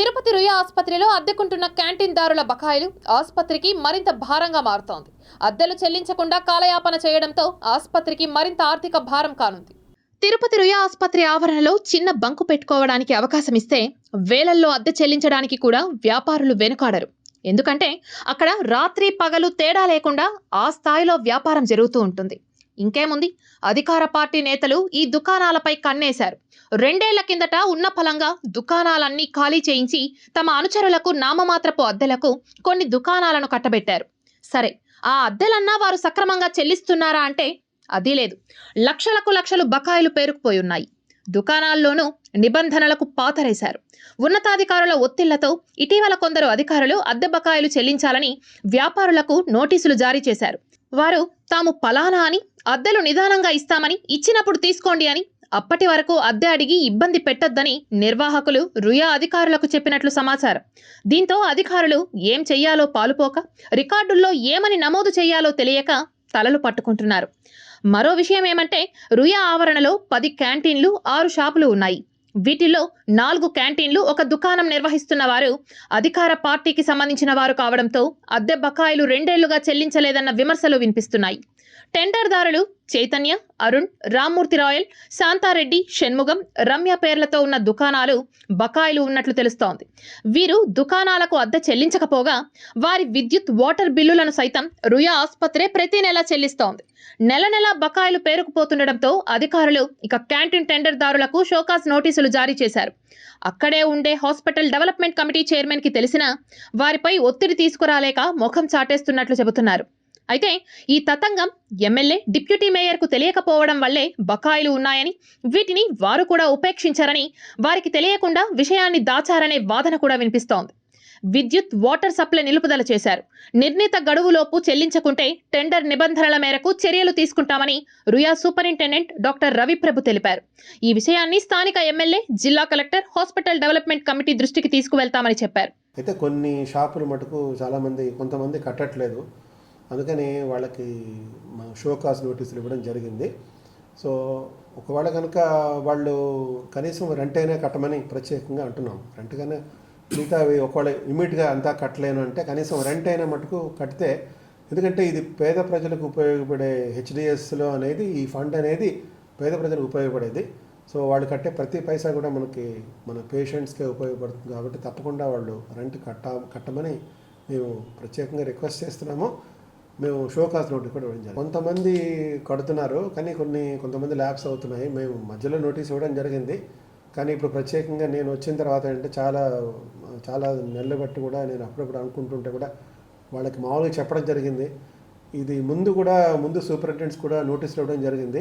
తిరుపతి రుయా ఆసుపత్రిలో అద్దెకుంటున్న క్యాంటీన్ దారుల బకాయిలు ఆసుపత్రికి మరింత భారంగా మారుతోంది. అద్దెలు చెల్లించకుండా కాలయాపన చేయడంతో ఆసుపత్రికి మరింత ఆర్థిక భారం కానుంది. తిరుపతి రుయా ఆసుపత్రి ఆవరణలో చిన్న బంకు పెట్టుకోవడానికి అవకాశం ఇస్తే వేలల్లో అద్దె చెల్లించడానికి కూడా వ్యాపారులు వెనుకాడరు. ఎందుకంటే అక్కడ రాత్రి పగలు తేడా లేకుండా ఆ స్థాయిలో వ్యాపారం జరుగుతూ ఉంటుంది. ఇంకేముంది? అధికార పార్టీ నేతలు ఈ దుకాణాలపై కన్నేశారు. రెండేళ్ళ కిందట ఉన్న ఫలంగా దుకాణాలన్నీ ఖాళీ చేయించి తమ అనుచరులకు నామమాత్రపు అద్దెలకు కొన్ని దుకాణాలను కట్టబెట్టారు. సరే ఆ అద్దెలన్నా వారు సక్రమంగా చెల్లిస్తున్నారా అంటే అది లేదు. లక్షలకు లక్షలు బకాయిలు పేరుకుపోయి ఉన్నాయి దుకాణాల్లోనూ నిబంధనలకు పాతరేశారు. ఉన్నతాధికారుల ఒత్తిళ్ళతో ఇటీవల కొందరు అధికారులు అద్దె బకాయిలు చెల్లించాలని వ్యాపారులకు నోటీసులు జారీ చేశారు. వారు తాము పలానా అని అద్దెలు నిదానంగా ఇస్తామని ఇచ్చినప్పుడు తీసుకోండి అని అప్పటి వరకు అద్దె అడిగి ఇబ్బంది పెట్టొద్దని నిర్వాహకులు రుయా అధికారులకు చెప్పినట్లు సమాచారం. దీంతో అధికారులు ఏం చెయ్యాలో పాలుపోక రికార్డుల్లో ఏమని నమోదు చేయాలో తెలియక తలలు పట్టుకుంటున్నారు. మరో విషయం ఏమంటే రుయా ఆవరణలో పది క్యాంటీన్లు ఆరు షాపులు ఉన్నాయి. వీటిల్లో నాలుగు క్యాంటీన్లు ఒక దుకాణం నిర్వహిస్తున్న వారు అధికార పార్టీకి సంబంధించిన వారు కావడంతో అద్దె బకాయిలు రెండేళ్ళుగా చెల్లించలేదన్న విమర్శలు వినిపిస్తున్నాయి. టెండర్దారులు చైతన్య అరుణ్ రామ్మూర్తి రాయల్ శాంతారెడ్డి షణ్ముగం రమ్య పేర్లతో ఉన్న దుకాణాలు బకాయిలు ఉన్నట్లు తెలుస్తోంది. వీరు దుకాణాలకు అద్దె చెల్లించకపోగా వారి విద్యుత్ వాటర్ బిల్లులను సైతం రుయా ఆసుపత్రే ప్రతి నెల చెల్లిస్తోంది. నెల నెల బకాయిలు పేరుకుపోతుండటంతో అధికారులు ఇక క్యాంటీన్ టెండర్దారులకు షోకాస్ నోటీసులు జారీ చేశారు. అక్కడే ఉండే హాస్పిటల్ డెవలప్మెంట్ కమిటీ చైర్మన్కి తెలిసినా వారిపై ఒత్తిడి తీసుకురాలేక ముఖం చాటేస్తున్నట్లు చెబుతున్నారు. అయితే ఈ తతంగం ఎమ్మెల్యే డిప్యూటీ మేయర్కు తెలియకపోవడం వల్లే బకాయిలు ఉన్నాయని వీటిని వారు కూడా ఉపేక్షించారని వారికి తెలియకుండా విషయాన్ని దాచారనే వాదన కూడా వినిపిస్తోంది. విద్యుత్ వాటర్ సప్లై నిలుపుదల చేశారు. నిర్ణీత గడువులోపు చెల్లించకుంటే టెండర్ నిబంధనల మేరకు చర్యలు తీసుకుంటామని రుయా సూపరింటెండెంట్ డాక్టర్ రవిప్రభు తెలిపారు. ఈ విషయాన్ని స్థానిక ఎమ్మెల్యే జిల్లా కలెక్టర్ హాస్పిటల్ డెవలప్మెంట్ కమిటీ దృష్టికి తీసుకువెళ్తామని చెప్పారు. అయితే కొన్ని షాపులు మటుకు చాలామంది కొంతమంది కట్టట్లేదు. అందుకని వాళ్ళకి షోకాస్ షో కాస్ నోటీసులు ఇవ్వడం జరిగింది. సో ఒకవేళ కనుక వాళ్ళు కనీసం రెంట్ అయినా కట్టమని ప్రత్యేకంగా అంటున్నాం. రెంట్ కన్నా మిగతా అవి ఒకవేళ ఇమీడియట్గా అంతా కట్టలేను అంటే కనీసం రెంట్ అయినా మటుకు కడితే ఎందుకంటే ఇది పేద ప్రజలకు ఉపయోగపడే హెచ్డిఎస్లో అనేది ఈ ఫండ్ అనేది పేద ప్రజలకు ఉపయోగపడేది. సో వాళ్ళు కట్టే ప్రతి పైసా కూడా మనకి మన పేషెంట్స్కే ఉపయోగపడుతుంది కాబట్టి తప్పకుండా వాళ్ళు రెంట్ కట్ట కట్టమని మేము ప్రత్యేకంగా రిక్వెస్ట్ చేస్తున్నాము. మేము షోకాస్ నోటీస్ కూడా ఇవ్వడం జరిగింది. కొంతమంది కడుతున్నారు కానీ కొన్ని కొంతమంది ల్యాబ్స్ అవుతున్నాయి. మేము మధ్యలో నోటీస్ ఇవ్వడం జరిగింది. కానీ ఇప్పుడు ప్రత్యేకంగా నేను వచ్చిన తర్వాత అంటే చాలా చాలా నెలలు బట్టి కూడా నేను అప్పుడప్పుడు అనుకుంటుంటే కూడా వాళ్ళకి మామూలుగా చెప్పడం జరిగింది. ఇది ముందు కూడా ముందు సూపరింటెండెంట్స్ కూడా నోటీసులు ఇవ్వడం జరిగింది.